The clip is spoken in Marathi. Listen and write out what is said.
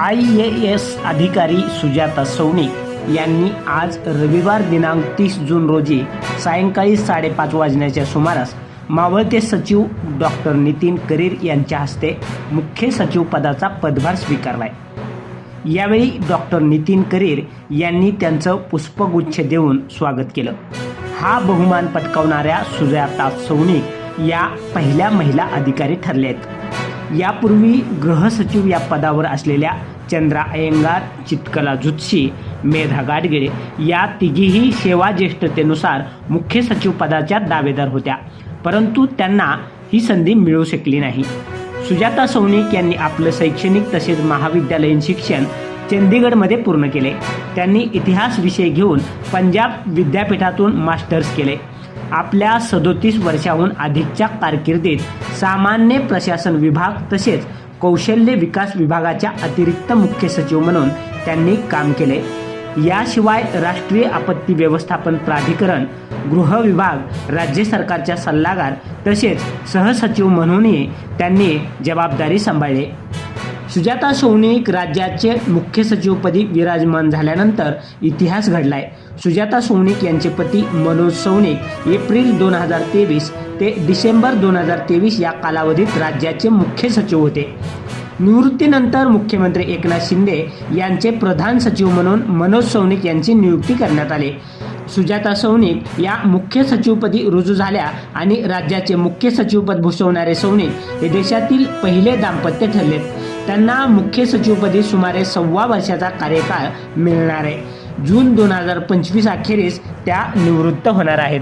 आय ए एस अधिकारी सुजाता सौनिक यांनी आज रविवार दिनांक तीस जून रोजी सायंकाळी साडेपाच वाजण्याच्या सुमारास मावळते सचिव डॉक्टर नितीन करीर यांच्या हस्ते मुख्य सचिव पदाचा पदभार स्वीकारलाय. यावेळी डॉक्टर नितीन करीर यांनी त्यांचं पुष्पगुच्छ देऊन स्वागत केलं. हा बहुमान पटकावणाऱ्या सुजाता सौनिक या पहिल्या महिला अधिकारी ठरल्या आहेत यापूर्वी गृहसचिव या पदावर असलेल्या चंद्रा अयंगार चितकला झुत्शी मेधा गाडगिळे या तिघीही सेवा ज्येष्ठतेनुसार मुख्य सचिव पदाच्या दावेदार होत्या. परंतु त्यांना ही संधी मिळू शकली नाही. सुजाता सौनिक यांनी आपलं शैक्षणिक तसेच महाविद्यालयीन शिक्षण चंदीगडमध्ये पूर्ण केले. त्यांनी इतिहास विषय घेऊन पंजाब विद्यापीठातून मास्टर्स केले. आपल्या सदोतीस वर्षाहून अधिकच्या कारकिर्दीत सामान्य प्रशासन विभाग तसेच कौशल्य विकास विभागाच्या अतिरिक्त मुख्य सचिव म्हणून त्यांनी काम केले. याशिवाय राष्ट्रीय आपत्ती व्यवस्थापन प्राधिकरण गृह विभाग राज्य सरकारच्या सल्लागार तसेच सहसचिव म्हणूनही त्यांनी जबाबदारी सांभाळली. सुजाता सौनिक राज्याचे मुख्य सचिवपदी विराजमान झाल्यानंतर इतिहास घडलाय. सुजाता सौनिक यांचे पती मनोज सौनिक एप्रिल दोन हजार तेवीस ते डिसेंबर दोन हजार तेवीस या कालावधीत राज्याचे मुख्य सचिव होते. निवृत्तीनंतर मुख्यमंत्री एकनाथ शिंदे यांचे प्रधान सचिव म्हणून मनोज सौनिक यांची नियुक्ती करण्यात आली. सुजाता सौनिक या मुख्य सचिवपदी रुजू झाल्या आणि राज्याचे मुख्य सचिवपद भूषवणारे सौनिक हे देशातील पहिले दाम्पत्य ठरलेत. त्यांना मुख्य सचिवपदी सुमारे सव्वा वर्षाचा कार्यकाळ मिळणार आहे. जून दोन हजार पंचवीस अखेरीस त्या निवृत्त होणार आहेत.